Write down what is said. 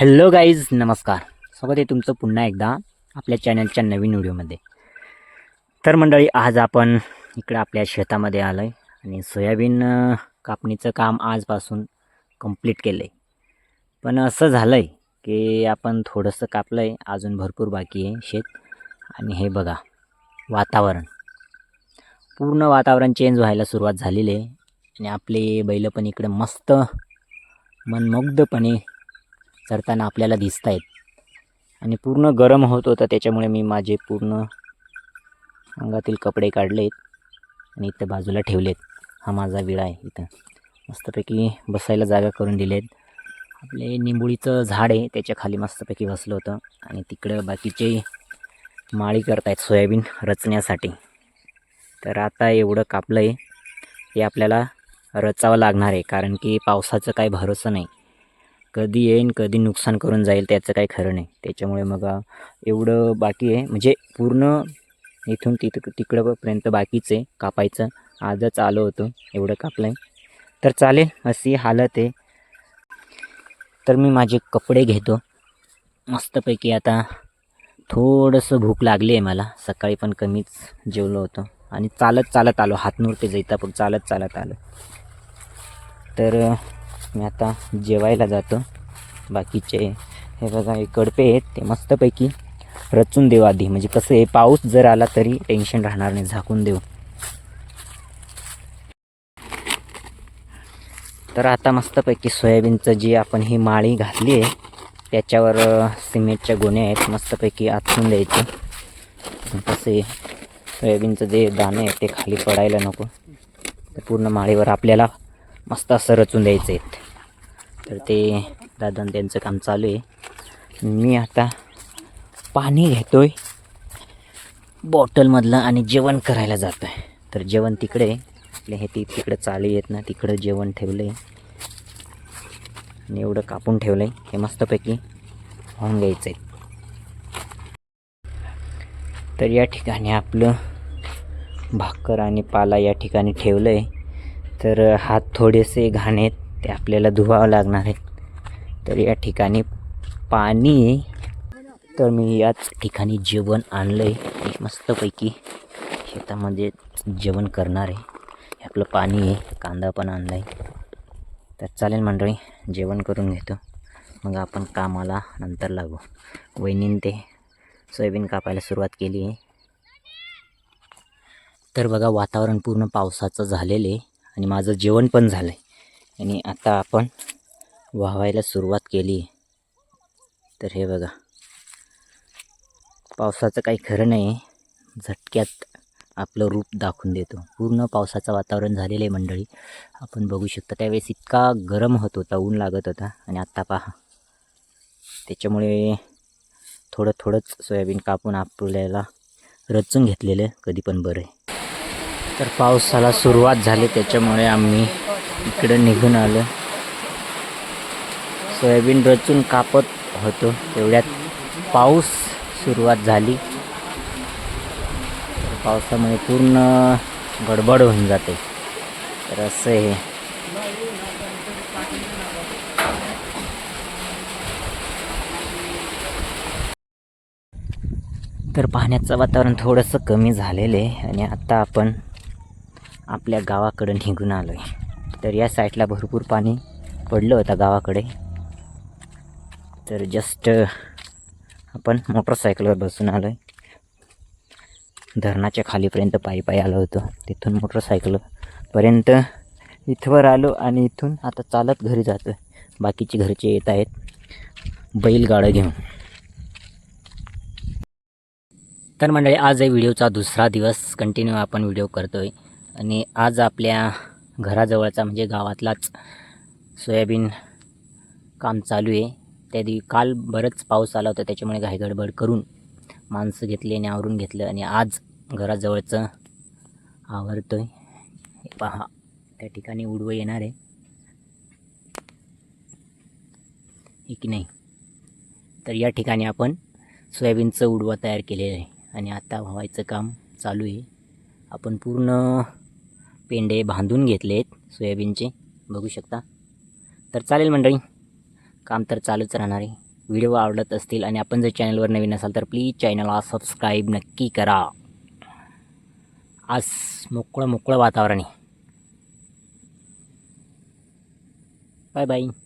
Hello guys नमस्कार. स्वागत आहे तुमचं पुन्हा एकदा आपल्या चॅनलच्या नवीन व्हिडिओमध्ये. तर मंडळी आज आपण इकडे आपल्या शेतामध्ये आलो आहे आणि सोयाबीन कापणीचं काम आजपासून कंप्लीट केलं आहे पण असं झालं आहे की आपण थोडंसं कापलं आहे अजून भरपूर बाकी आहे शेत. आणि हे बघा वातावरण. पूर्ण वातावरण चेंज व्हायला सुरुवात झालेली आहे. आणि आपले बैल पण इकडे मस्त मनमुग्धपणे चरताना आपल्याला दिसत आहेत आणि पूर्ण गरम होत होतं त्याच्यामुळे मी माझे पूर्ण अंगातील कपडे काढलेत आणि इथं बाजूला ठेवलेत. हा माझा विळा आहे इथं. मस्तपैकी बसायला जागा करून दिलेत. आपले निंबोळीचं झाड आहे त्याच्याखाली मस्तपैकी बसलं होतं. आणि तिकडं बाकीचे माळी करतायत सोयाबीन रचण्यासाठी. तर आता एवढं कापलं आहे ते आपल्याला रचावं लागणार आहे. कारण की पावसाचं काही भरोसा नाही. कधी येईन कधी नुकसान करून जाईल त्याचं काही खरं नाही. त्याच्यामुळे मग एवढं बाकी आहे. म्हणजे पूर्ण इथून तिथ तिकडंपर्यंत बाकीच आहे कापायचं. आजच आलो होतो एवढं कापलं आहे तर चालेल अशी हालत आहे. तर मी माझे कपडे घेतो. मस्तपैकी आता थोडंसं भूक लागली आहे मला. सकाळी पण कमीच जेवलो होतो. आणि चालत चालत आलो. हातनूर ते जैतापूर चालत चालत आलो. तर मी आता जेवायला जातो. बाकीचे हे बघा हे कडपे आहेत ते मस्तपैकी रचून देऊ आधी. म्हणजे कसं आहे पाऊस जर आला तरी टेन्शन राहणार नाही झाकून देऊ. तर आता मस्तपैकी सोयाबीनचं जी आपण ही माळी घातली आहे त्याच्यावर सिमेंटच्या गोण्या आहेत मस्तपैकी आतून द्यायचे. तसे सोयाबीनचं जे दाणे आहे ते खाली पडायला नको. तर पूर्ण माळीवर आपल्याला मस्त असं रचून द्यायचं आहेत. तर ते दादा त्यांचं काम चालू आहे. मी आता पाणी घेतो आहे बॉटलमधलं आणि जेवण करायला जातो आहे तर जेवण तिकडे आपले हे ती तिकडं चालू आहेत ना तिकडं जेवण ठेवलं आहे आणि एवढं कापून ठेवलं आहे हे मस्तपैकी होऊन घ्यायचं आहे तर या ठिकाणी आपलं भाकर आणि पाला या ठिकाणी ठेवलं आहे तर हात थोडेसे घाण आहेत ते आपल्याला धुवावं लागणार आहेत. तर या ठिकाणी पाणी तर मी याच ठिकाणी जेवण आणलं आहे मस्तपैकी शेतामध्ये जेवण करणार आहे. आपलं पाणी आहे कांदा पण आणला आहे तर चालेल मंडळी जेवण करून घेतो. मग आपण कामाला नंतर लागू. वहिनीन ते सोयाबीन कापायला सुरुवात केली आहे. तर बघा वातावरण पूर्ण पावसाचं झालेलं आहे. आणि माझं जेवण पण झालं आहे आणि आता आपण वाहवायला सुरुवात केली. तर हे बघा. पावसाचं काही खरं नाही. झटक्यात आपलं रूप दाखवून देतो. पूर्ण पावसाचं वातावरण झालेलं आहे मंडळी. आपण बघू शकतो त्यावेळेस इतका गरम होत होता ऊन लागत होता. आणि आत्ता पहा. त्याच्यामुळे थोडं थोडंच सोयाबीन कापून आपल्याला रचून घेतलेलं कधी पण बरं आहे. तर पावसाला सुरुवात झाली त्याच्यामुळे आम्ही इकडं निघून आलो. सोयाबीन रचून कापत होतो तेवढ्यात पाऊस सुरुवात झाली. तर पावसामुळे पूर्ण गडबड होऊन जाते. तर असं हे तर पाण्याचं वातावरण थोडंसं कमी झालेलं आहे आणि आता आपण आपल्या गावाकडं निघून आलो आहे तर या साईडला भरपूर पाणी पडलं होतं गावाकडे. तर जस्ट आपण मोटरसायकलवर बसून आलो आहे धरणाच्या खालीपर्यंत पायी पायी आलो होतो. तिथून मोटरसायकलपर्यंत इथवर आलो आणि इथून आता चालत घरी जातो बाकीचे घरचे येत आहेत. बैलगाडं घेऊन. तर मंडळी आज आहे व्हिडिओचा दुसरा दिवस. कंटिन्यू आपण व्हिडिओ करतो आहे आणि आज आपल्या घराजवळचा म्हणजे गावातलाच सोयाबीन काम चालू आहे. त्या दिव काल बरंच पाऊस आला होता त्याच्यामुळे घाईगडबड करून माणसं घेतली आणि आवरून घेतलं आणि आज घराजवळचं आवरतो आहे पहा त्या ठिकाणी उडवं येणार आहे. की नाही? तर या ठिकाणी आपण सोयाबीनचं उडवं तयार केलेलं आहे आणि आता व्हायचं काम चालू आहे. आपण पूर्ण पेंडे बांधून घेतले आहेत सोयाबीनचे. बघू शकता. तर चालेल मंडळी. काम तर चालूच राहणार आहे. व्हिडिओ आवडत असतील आणि आपण जर चॅनलवर नवीन असाल तर प्लीज चॅनलला सबस्क्राईब नक्की करा. आज मोकळं मोकळं वातावरण आहे. Bye bye.